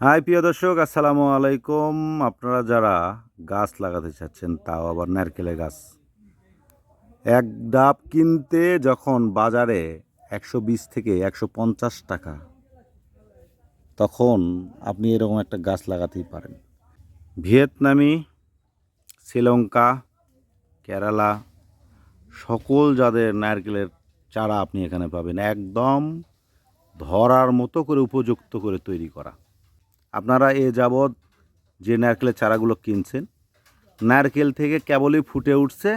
High, প্রিয় দর্শক, আসসালামু আলাইকুম। আপনারা যারা গাছ লাগাতে চাচ্ছেন, তাও আবার নারকেলের গাছ। এক ডাব কিনতে যখন বাজারে একশো বিশ থেকে একশো পঞ্চাশ টাকা, তখন আপনি এরকম একটা গাছ লাগাতেই পারেন। ভিয়েতনামি, শ্রীলঙ্কা, কেরালা, সকল যাদের নারকেলের চারা আপনি এখানে পাবেন, একদম ধরার মতো করে উপযুক্ত করে তৈরি করা। আপনারা এ যাবৎ যে নারকেলের চারাগুলো কিনছেন, নারকেল থেকে কেবলই ফুটে উঠছে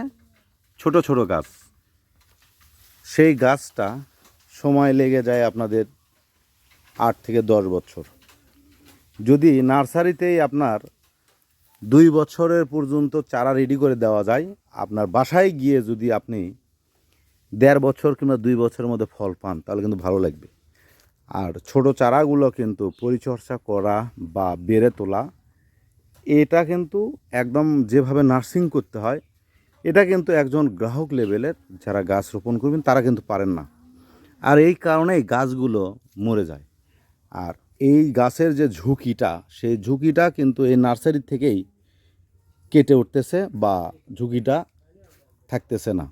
ছোট ছোট গাছ। সেই গাছটা সময় লেগে যায় আপনাদের আট থেকে দশ বছর। যদি নার্সারিতেই আপনার দুই বছরের পর্যন্ত চারা রেডি করে দেওয়া যায়, আপনার বাসায় গিয়ে যদি আপনি দেড় বছর কিংবা দুই বছরের মধ্যে ফল পান, তাহলে কিন্তু ভালো লাগবে। আর ছোট চারাগুলো কিন্তু পরিচর্যা করা বা বেড়ে তোলা, এটা কিন্তু একদম যেভাবে নার্সিং করতে হয়, এটা কিন্তু একজন গ্রাহক লেভেলের যারা গাছ রোপণ করবেন তারা কিন্তু পারেন না। আর এই কারণেই গাছগুলো মরে যায়। আর এই গাছের যে ঝুঁকিটা, সেই ঝুঁকিটা কিন্তু এই নার্সারি থেকেই কেটে উঠতেছে বা ঝুঁকিটা থাকতেছে না।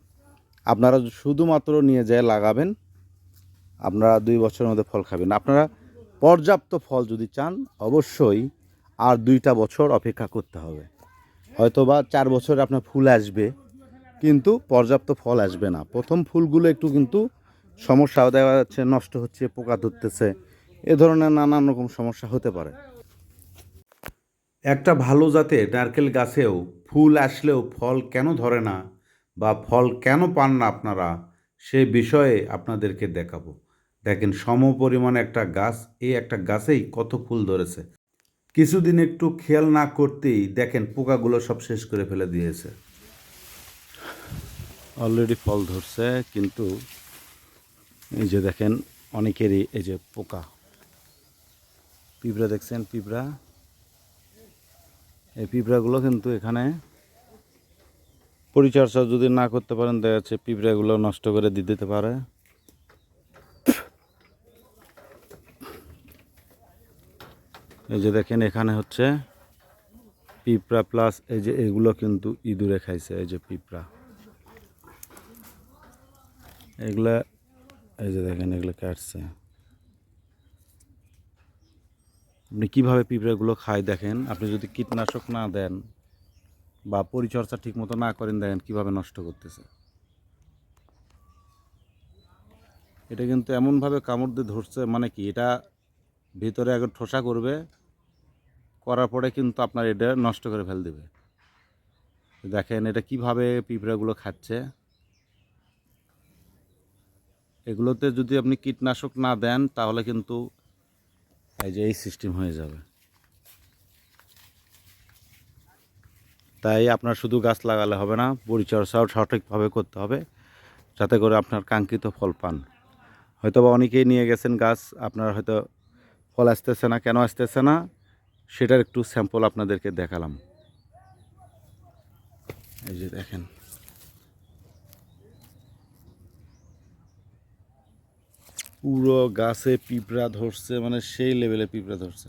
আপনারা শুধুমাত্র নিয়ে যেয়ে লাগাবেন আপনারা দুই বছরের মধ্যে ফল খাবেন। আপনারা পর্যাপ্ত ফল যদি চান, অবশ্যই আর দুইটা বছর অপেক্ষা করতে হবে। হয়তোবা চার বছরে আপনার ফুল আসবে, কিন্তু পর্যাপ্ত ফল আসবে না। প্রথম ফুলগুলো একটু কিন্তু সমস্যা দেখা যাচ্ছে, নষ্ট হচ্ছে, পোকা ধরতেছে, এ ধরনের নানান রকম সমস্যা হতে পারে। একটা ভালো জাতের নারকেল গাছেও ফুল আসলেও ফল কেন ধরে না বা ফল কেন পান না আপনারা, সে বিষয়ে আপনাদেরকে দেখাবো। দেখেন সম পরিমাণে একটা গাছ, এই একটা গাছেই কত ফুল ধরেছে। কিছুদিন একটু খেয়াল না করতেই দেখেন পোকাগুলো সব শেষ করে ফেলে দিয়েছে। অলরেডি ফল ধরছে, কিন্তু এই যে দেখেন অনেকেরই এই যে পোকা। পিঁপড়া দেখছেন, পিঁপড়া? এই পিঁপড়াগুলো কিন্তু এখানে পরিচর্যা যদি না করতে পারেন, দেখা যাচ্ছে পিঁপড়াগুলো নষ্ট করে দিতে পারে। এই যে দেখেন, এখানে হচ্ছে পিঁপড়া প্লাস এই যে এগুলো কিন্তু ইঁদুরে খাইছে, এই যে পিঁপড়া। এগুলা, এই যে দেখেন, এগুলো কাটছে। আপনি কীভাবে পিঁপড়াগুলো খায় দেখেন? আপনি যদি কীটনাশক না দেন বা পরিচর্যা ঠিক মতো না করেন, দেখেন কীভাবে নষ্ট করতেছে। এটা কিন্তু এমনভাবে কামড় দিয়ে ধরছে মানে কি, এটা ভিতরে আগে ঠোসা করবে করার পরে কিন্তু আপনার এটা নষ্ট করে ফেল দেবে। দেখেন এটা কীভাবে পিঁপড়াগুলো খাচ্ছে। এগুলোতে যদি আপনি কীটনাশক না দেন, তাহলে কিন্তু এই যে এই সিস্টেম হয়ে যাবে। তাই আপনার শুধু গাছ লাগালে হবে না, পরিচর্যাও সঠিকভাবে করতে হবে, যাতে করে আপনার কাঙ্ক্ষিত ফল পান। হয়তো বা অনেকেই নিয়ে গেছেন গাছ, আপনার হয়তো ফল আসতেছে না, কেন আসতেছে না? সেটার একটু স্যাম্পল আপনাদেরকে দেখালাম। এই যে দেখেন। পুরো গাছে পিঁপড়া ধরছে মানে সেই লেভেলে পিঁপড়া ধরছে।